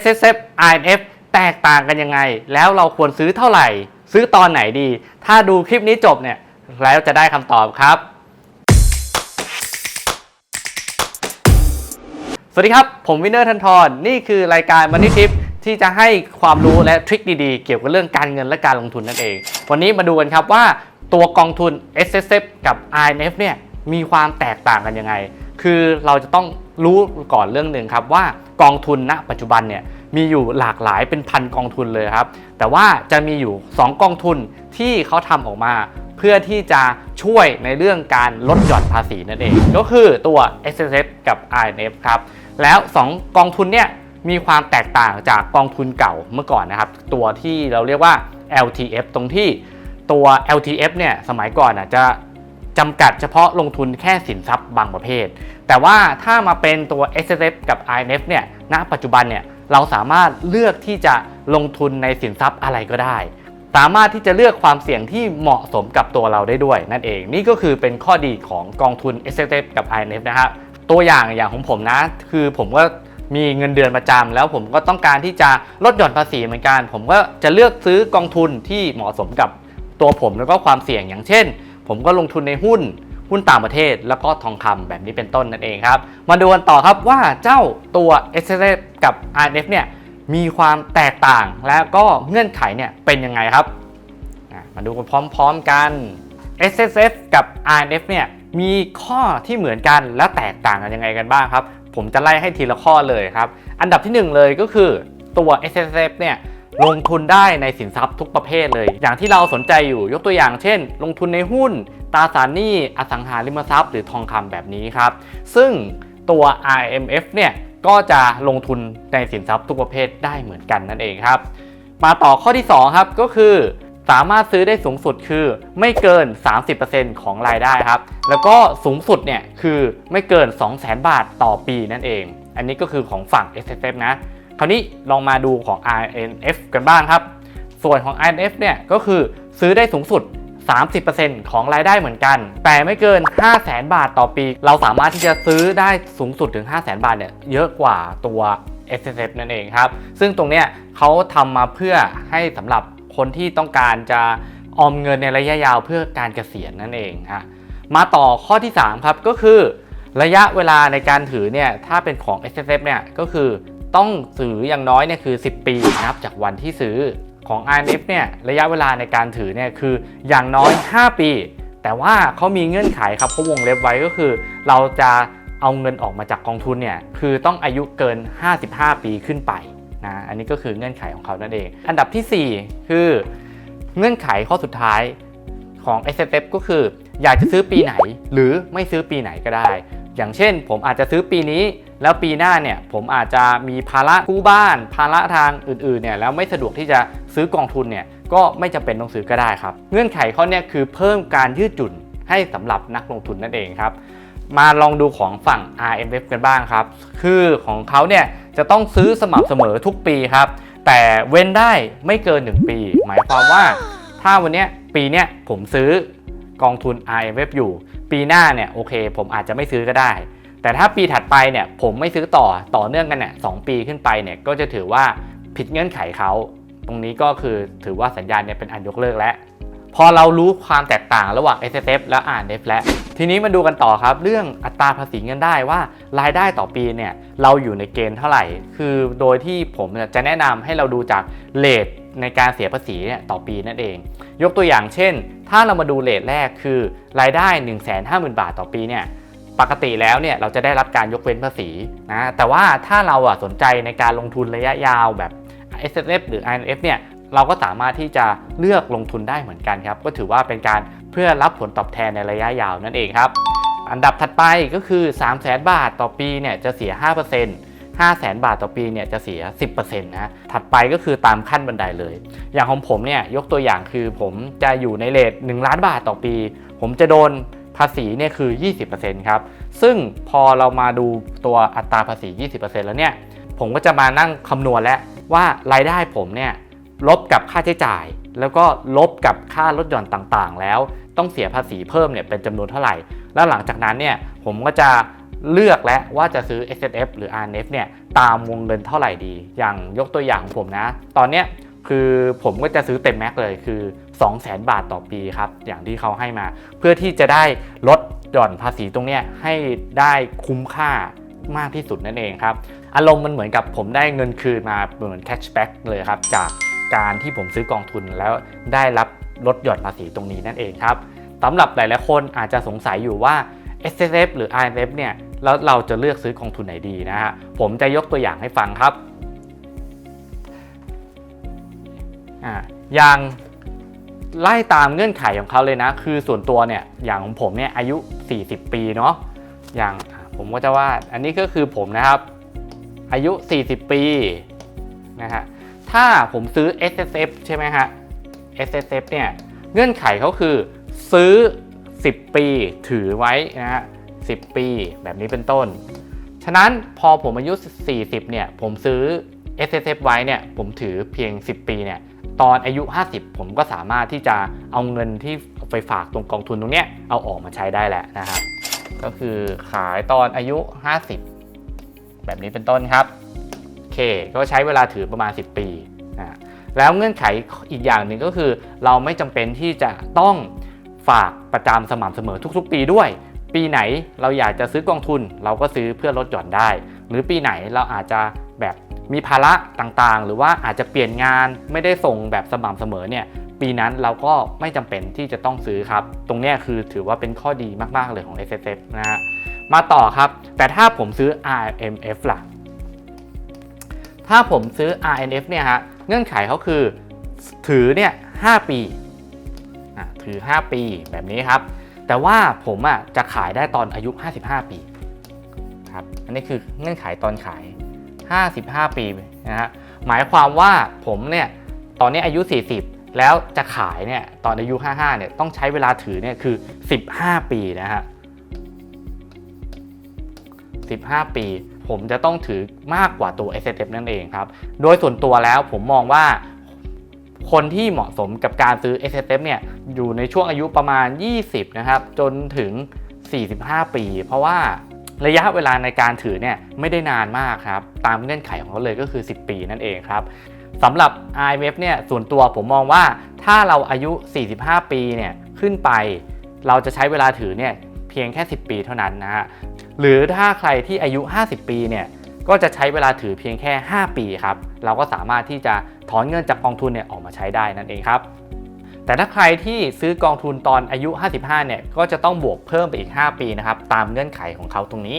S S F I N F แตกต่างกันยังไง แล้วเราควรซื้อเท่าไหร่ ซื้อตอนไหนดี ถ้าดูคลิปนี้จบเนี่ยแล้วจะได้คำตอบครับ สวัสดีครับ ผมวินเนอร์ทันทรนี่คือรายการมันนี่ทิปที่จะให้ความรู้และทริคดีๆ เกี่ยวกับเรื่องการเงินและการลงทุนนั่นเอง วันนี้มาดูกันครับว่าตัวกองทุน S S F กับ I N F เนี่ยมีความแตกต่างกันยังไง คือเราจะต้องรู้ก่อนเรื่องหนึ่งครับว่ากองทุนณปัจจุบันเนี่ยมีอยู่หลากหลายเป็นพันกองทุนเลยครับ แต่ว่าจะมีอยู่ 2 กองทุนที่เขาทำออกมา เพื่อที่จะช่วยในเรื่องการลดหย่อนภาษีนั่นเอง ก็คือตัว S S F กับ I N F ครับแล้ว 2 กองทุนเนี่ยมีความแตกต่างจากกองทุนเก่าเมื่อก่อนนะครับ ตัวที่เราเรียกว่า LTF ตรงที่ตัว LTF เนี่ยสมัยก่อนอะจะ จำกัดเฉพาะลงทุนแค่สินทรัพย์บางประเภท แต่ว่าถ้ามาเป็นตัว S S F กับ I N F เนี่ยณปัจจุบันเนี่ยเราสามารถเลือกที่จะลงทุนในสินทรัพย์อะไรก็ได้ สามารถที่จะเลือกความเสี่ยงที่เหมาะสมกับตัวเราได้ด้วย นั่นเองนี่ก็คือเป็นข้อดีของกองทุน S S F กับ I N F นะครับตัวอย่างอย่างของผมนะ คือผมก็มีเงินเดือนประจำแล้วผมก็ต้องการที่จะลดหย่อนภาษีเหมือนกัน ผมก็จะเลือกซื้อกองทุนที่เหมาะสมกับตัวผมแล้วก็ความเสี่ยงอย่างเช่น ผมก็ลงทุนในหุ้น หุ้นต่างประเทศ แล้วก็ทองคำแบบนี้เป็นต้นนั่นเองครับ มาดูกันต่อครับว่าเจ้าตัว S S F กับ I N F เนี่ยมีความแตกต่างและก็เงื่อนไขเนี่ยเป็นยังไงครับ มาดูกันพร้อมๆกัน S S F กับ R N F เนี่ยมีข้อที่เหมือนกันและแตกต่างกันยังไงกันบ้างครับ ผมจะไล่ให้ทีละข้อเลยครับ อันดับที่ 1 เลยก็คือตัว S S F เนี่ย ลงทุนได้ในสินทรัพย์ทุกประเภทเลย อย่างที่เราสนใจอยู่ยกตัวอย่างเช่น ลงทุนในหุ้นตราสารหนี้อสังหาริมทรัพย์หรือทองคำแบบนี้ครับ ซึ่งตัว IMF เนี่ยก็จะลงทุนในสินทรัพย์ทุกประเภทได้เหมือนกันนั่นเองครับ มาต่อข้อที่ 2 ครับก็คือ สามารถซื้อได้สูงสุดคือไม่เกิน 30%ของรายได้ครับ แล้วก็สูงสุดเนี่ยคือไม่เกิน 200,000 บาทต่อปีนั่นเอง อันนี้ก็คือของฝั่ง S S F นะ คราวนี้ลองมาดูของ I N F กันบ้างครับ ส่วนของ I N F เนี่ยก็คือซื้อได้สูงสุด 30%ของรายได้เหมือนกัน แต่ไม่เกิน 500,000 บาทต่อปี เราสามารถที่จะซื้อได้สูงสุดถึง 500,000 บาทเนี่ยเยอะกว่าตัว S S F นั่นเองครับ ซึ่งตรงเนี้ยเขาทำมาเพื่อให้สำหรับคนที่ต้องการจะออมเงินในระยะยาวเพื่อการเกษียณนั่นเองฮะมาต่อข้อที่ 3 ครับก็คือ ระยะเวลาในการถือเนี่ยถ้าเป็นของ S S F เนี่ยก็คือ ต้องถืออย่างน้อยเนี่ยคือ 10 ปีนับจากวันที่ซื้อของ I N F เนี่ยระยะเวลาในการถือเนี่ยคืออย่างน้อย 5 ปี แต่ว่าเขามีเงื่อนไขครับเขาวงเล็บไว้ก็คือ เราจะเอาเงินออกมาจากกองทุนเนี่ยคือต้องอายุเกิน 55 ปีขึ้นไปนะอันนี้ก็คือเงื่อนไขของเขานั่นเอง อันดับทีสี่4 คือ เงื่อนไขข้อสุดท้ายของ S F F ก็คือ อยากจะซื้อปีไหน หรือไม่ซื้อปีไหนก็ได้ อย่างเช่น ผมอาจจะซื้อปีนี้ แล้วปีหน้าเนี่ยผมอาจจะมีภาระกู้บ้าน ภาระทางอื่นๆเนี่ยแล้วไม่สะดวกที่จะซื้อกองทุนเนี่ยก็ไม่จำเป็นต้องซื้อก็ได้ครับ เงื่อนไขข้อนี้คือเพิ่มการยืดหยุ่นให้สำหรับนักลงทุนนั่นเองครับ มาลองดูของฝั่ง RMF กันบ้างครับ คือของเขาเนี่ยจะต้องซื้อสม่ำเสมอทุกปีครับ แต่เว้นได้ไม่เกิน 1 ปี หมายความว่า ถ้าวันนี้ปีเนี้ยผมซื้อกองทุน RMF อยู่ ปีหน้าเนี่ยโอเค ผมอาจจะไม่ซื้อก็ได้ แต่ถ้าปีถัดไปเนี่ยผมไม่ซื้อต่อต่อเนื่องกันเนี่ยสองปีขึ้นไปเนี่ยก็จะถือว่าผิดเงื่อนไขเขาตรงนี้ก็คือถือว่าสัญญาณเนี่ยเป็นอันยกเลิกแล้ว พอเรารู้ความแตกต่างระหว่าง S F และ R F แล้วทีนี้มาดูกันต่อครับ เรื่องอัตราภาษีเงินได้ว่ารายได้ต่อปีเนี่ยเราอยู่ในเกณฑ์เท่าไหร่ คือโดยที่ผมจะแนะนำให้เราดูจากเลทในการเสียภาษีเนี่ยต่อปีนั่นเอง ยกตัวอย่างเช่น ถ้าเรามาดูเลทแรกคือรายได้ 150,000 บาทต่อปีเนี่ย ปกติแล้วเนี่ยเราจะได้รับการยกเว้นภาษีนะแต่ว่าถ้าเราอะสนใจในการลงทุนระยะยาวแบบ S F หรือ I N F เนี่ยเราก็สามารถที่จะเลือกลงทุนได้เหมือนกันครับ ก็ถือว่าเป็นการเพื่อรับผลตอบแทนในระยะยาวนั่นเองครับ อันดับถัดไปก็คือ 3 0 0 0 0 0 บาทต่อปีเนี่ยจะเสีย 5% 5 0 0 0 0 0บาทต่อปีเนี่ยจะเสีย 10%นะถัดไปก็คือตามขั้นบันไดเลย อย่างของผมเนี่ยยกตัวอย่างคือผมจะอยู่ในเลท1ล้านบาทต่อปี ผมจะโดน ภาษีเนี่ยคือ 20%ครับ ซึ่งพอเรามาดูตัวอัตราภาษี 20%แล้วเนี่ย ผมก็จะมานั่งคำนวณแล้วว่ารายได้ผมเนี่ยลบกับค่าใช้จ่าย แล้วก็ลบกับค่าลดหย่อนต่างๆ แล้วต้องเสียภาษีเพิ่มเนี่ยเป็นจำนวนเท่าไหร่ แล้วหลังจากนั้นเนี่ยผมก็จะเลือกแล้วว่าจะซื้อ S F หรือ R N F เนี่ยตามวงเงินเท่าไหร่ดี อย่างยกตัวอย่างของผมนะ ตอนเนี้ย คือผมก็จะซื้อเต็มแม็กเลยคือ 200,000บาทต่อปีครับ อย่างที่เขาให้มา เพื่อที่จะได้ลดหย่อนภาษีตรงนี้ให้ได้คุ้มค่ามากที่สุดนั่นเองครับ อารมณ์มันเหมือนกับผมได้เงินคืนมาเหมือนแคชแบ็กเลยครับ จากการที่ผมซื้อกองทุนแล้วได้รับลดหย่อนภาษีตรงนี้นั่นเองครับสำหรับหลายๆคนอาจจะสงสัยอยู่ว่า S S F หรือ I F เนี่ยแล้วเราจะเลือกซื้อกองทุนไหนดีนะฮะผมจะยกตัวอย่างให้ฟังครับ อ่าอย่างไล่ตามเงื่อนไขของเขาเลยนะ คือส่วนตัวเนี่ยอย่างของผมเนี่ยอายุ 40 ปีเนาะอย่างผมก็จะว่าอันนี้ก็คือผมนะครับ อายุ 40 ปีนะฮะถ้าผมซื้อ S S F ใช่ไหมฮะ S S F เนี่ยเงื่อนไขเขาคือซื้อ 10 ปีถือไว้นะฮะ10 ปีแบบนี้เป็นต้น ฉะนั้นพอผมอายุ 40 เนี่ยผมซื้อ S S F ไว้เนี่ยผมถือเพียง 10 ปีเนี่ย ตอนอายุ 50 ผมก็สามารถที่จะเอาเงินที่ไปฝากตรงกองทุนตรงเนี้ยเอาออกมาใช้ได้แหละนะครับ ก็คือขายตอนอายุ 50 แบบนี้เป็นต้นครับโอเคก็ใช้เวลาถือประมาณ 10 ปีนะแล้วเงื่อนไขอีกอย่างหนึ่งก็คือ เราไม่จำเป็นที่จะต้องฝากประจำสม่ำเสมอทุก ๆ ปีด้วย ปีไหนเราอยากจะซื้อกองทุน เราก็ซื้อเพื่อลดหย่อนได้ หรือปีไหนเราอาจจะ มีภาระต่างๆ หรือว่าอาจจะเปลี่ยนงานไม่ได้ส่งแบบสม่ำเสมอเนี่ยปีนั้นเราก็ไม่จำเป็นที่จะต้องซื้อครับ ตรงนี้คือถือว่าเป็นข้อดีมากๆเลยของ S S F นะฮะมาต่อครับ แต่ถ้าผมซื้อ R M F ล่ะ ถ้าผมซื้อ R N F เนี่ยฮะเงื่อนไขเขาคือถือเนี่ย5ปีถือ 5 ปีแบบนี้ครับ แต่ว่าผมอะจะขายได้ตอนอายุ 55 ปีครับอันนี้คือเงื่อนไขตอนขาย 55 ปีนะฮะหมายความว่าผมเนี่ยตอนนี้อายุ 40 แล้วจะขายเนี่ยตอนอายุ 55 เนี่ยต้องใช้เวลาถือเนี่ยคือ 15 ปีนะฮะ15 ปี ผมจะต้องถือมากกว่าตัว S F นั่นเองครับ โดยส่วนตัวแล้วผมมองว่าคนที่เหมาะสมกับการซื้อ S F เนี่ยอยู่ในช่วงอายุประมาณ 20 นะครับ จนถึง 45 ปี เพราะว่า ระยะเวลาในการถือเนี่ยไม่ได้นานมากครับ ตามเงื่อนไขของเขาเลยก็คือ 10 ปีนั่นเองครับสำหรับ IMF เนี่ยส่วนตัวผมมองว่าถ้าเราอายุ 45 ปีเนี่ยขึ้นไป เราจะใช้เวลาถือเนี่ยเพียงแค่ 10 ปีเท่านั้นนะฮะหรือถ้าใครที่อายุ 50 ปีเนี่ยก็จะใช้เวลาถือเพียงแค่ 5 ปีครับ เราก็สามารถที่จะถอนเงินจากกองทุนเนี่ยออกมาใช้ได้นั่นเองครับ แต่ถ้าใครที่ซื้อกองทุนตอนอายุ 55 เนี่ย ก็จะต้องบวกเพิ่มไปอีก 5 ปีนะครับ ตามเงื่อนไขของเขาตรงนี้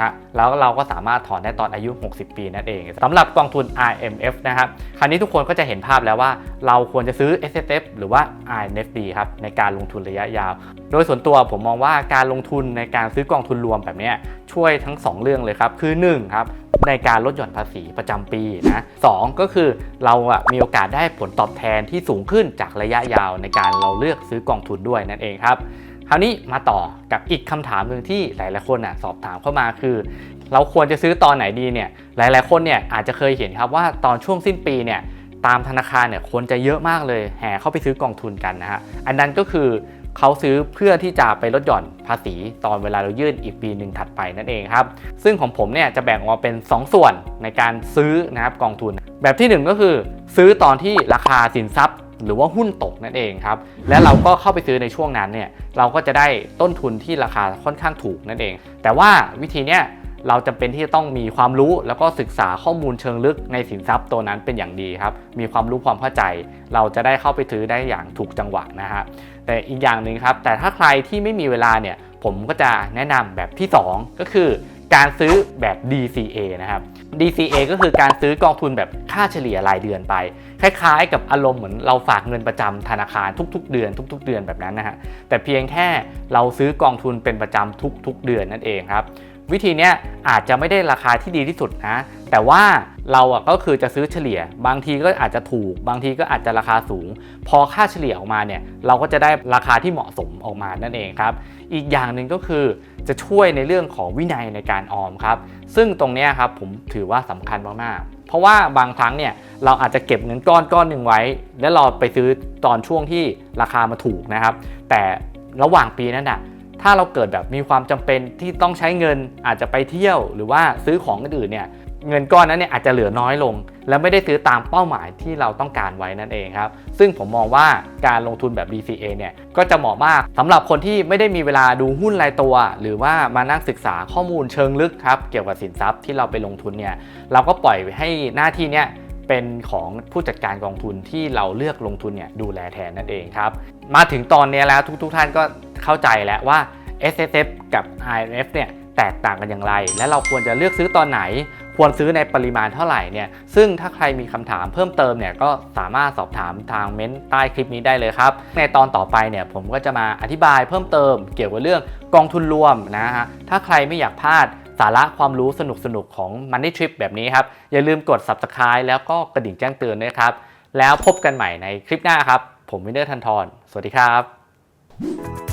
ฮะแล้วเราก็สามารถถอนได้ตอนอายุ 60 ปีนั่นเองสำหรับกองทุน IMF นะครับ คราวนี้ทุกคนก็จะเห็นภาพแล้วว่า เราควรจะซื้อ S F หรือว่า INFD ครับในการลงทุนระยะยาว โดยส่วนตัวผมมองว่าการลงทุนในการซื้อกองทุนรวมแบบนี้ช่วยทั้ง 2 เรื่องเลยครับ คือ1ครับในการลดหย่อนภาษีประจำปีนะสก็คือเราอะมีโอกาสได้ผลตอบแทนที่สูงขึ้นจากระยะยาวในการเราเลือกซื้อกองทุนด้วยนั่นเองครับ คราวนี้มาต่อกับอีกคำถามหนึ่งที่หลายๆคนอะสอบถามเข้ามาคือ เราควรจะซื้อตอนไหนดีเนี่ยหลาย ๆ คนเนี่ยอาจจะเคยเห็นครับว่าตอนช่วงสิ้นปีเนี่ยตามธนาคารเนี่ยคนจะเยอะมากเลยแห่เข้าไปซื้อกองทุนกันนะฮะอันนั้นก็คือเขาซื้อเพื่อที่จะไปลดหย่อนภาษีตอนเวลาเรายื่นอีกปีหนึ่งถัดไปนั่นเองครับ ซึ่งของผมเนี่ยจะแบ่งออกเป็น 2 ส่วนในการซื้อนะครับกองทุน แบบที่ 1 ก็คือ ซื้อตอนที่ราคาสินทรัพย์ หรือว่าหุ้นตกนั่นเองครับ และเราก็เข้าไปซื้อในช่วงนั้นเนี่ยเราก็จะได้ต้นทุนที่ราคาค่อนข้างถูกนั่นเอง แต่ว่าวิธีเนี้ยเราจำเป็นที่จะต้องมีความรู้แล้วก็ศึกษาข้อมูลเชิงลึกในสินทรัพย์ตัวนั้นเป็นอย่างดีครับ มีความรู้ความเข้าใจ เราจะได้เข้าไปซื้อได้อย่างถูกจังหวะนะฮะ แต่อีกอย่างหนึ่งครับ แต่ถ้าใครที่ไม่มีเวลาเนี่ย ผมก็จะแนะนำแบบที่ 2 ก็คือ การซื้อแบบ DCA นะครับ DCA ก็คือการซื้อกองทุนแบบค่าเฉลี่ยรายเดือนไป คล้ายๆ กับอารมณ์เหมือนเราฝากเงินประจำธนาคารทุก ๆ เดือน ทุก ๆ เดือนแบบนั้นนะฮะแต่เพียงแค่เราซื้อกองทุนเป็นประจำทุก ๆ เดือนนั่นเองครับวิธีนี้อาจจะไม่ได้ราคาที่ดีที่สุดนะ แต่ว่าเราอะก็คือจะซื้อเฉลี่ย บางทีก็อาจจะถูก บางทีก็อาจจะราคาสูง พอค่าเฉลี่ยออกมาเนี่ย เราก็จะได้ราคาที่เหมาะสมออกมานั่นเองครับอีกอย่างหนึ่งก็คือจะช่วยในเรื่องของวินัยในการออมครับ ซึ่งตรงนี้ครับผมถือว่าสำคัญมากๆ เพราะว่าบางครั้งเนี่ยเราอาจจะเก็บเงินก้อนก้อนหนึ่งไว้ แล้วเราไปซื้อตอนช่วงที่ราคามาถูกนะครับ แต่ระหว่างปีนั้นน่ะถ้าเราเกิดแบบมีความจำเป็นที่ต้องใช้เงินอาจจะไปเที่ยว หรือว่าซื้อของอื่นๆเนี่ย เงินก้อนนั้นเนี่ยอาจจะเหลือน้อยลง และไม่ได้ซื้อตามเป้าหมายที่เราต้องการไว้นั่นเองครับ ซึ่งผมมองว่าการลงทุนแบบ DCA เนี่ยก็จะเหมาะมากสำหรับคนที่ไม่ได้มีเวลาดูหุ้นรายตัว หรือว่ามานั่งศึกษาข้อมูลเชิงลึกครับเกี่ยวกับสินทรัพย์ที่เราไปลงทุนเนี่ยเราก็ปล่อยให้หน้าที่เนี่ยเป็นของผู้จัดการกองทุนที่เราเลือกลงทุนเนี่ยดูแลแทนนั่นเองครับ มาถึงตอนนี้แล้วทุกๆทท่านก็เข้าใจแล้วว่า S S F กับ I M F เนี่ยแตกต่างกันอย่างไร และเราควรจะเลือกซื้อตอนไหน ควรซื้อในปริมาณเท่าไหร่เนี่ยซึ่งถ้าใครมีคำถามเพิ่มเติมเนี่ยก็สามารถสอบถามทางเม้นต์ใต้คลิปนี้ได้เลยครับ ในตอนต่อไปเนี่ยผมก็จะมาอธิบายเพิ่มเติมเกี่ยวกับเรื่องกองทุนรวมนะฮะถ้าใครไม่อยากพลาดสาระความรู้สนุกๆของ Money Trip แบบนี้ครับ อย่าลืมกด Subscribe แล้วก็กระดิ่งแจ้งเตือนด้วยครับ แล้วพบกันใหม่ในคลิปหน้าครับ ผมวินเนอร์ทันทรสวัสดีครับ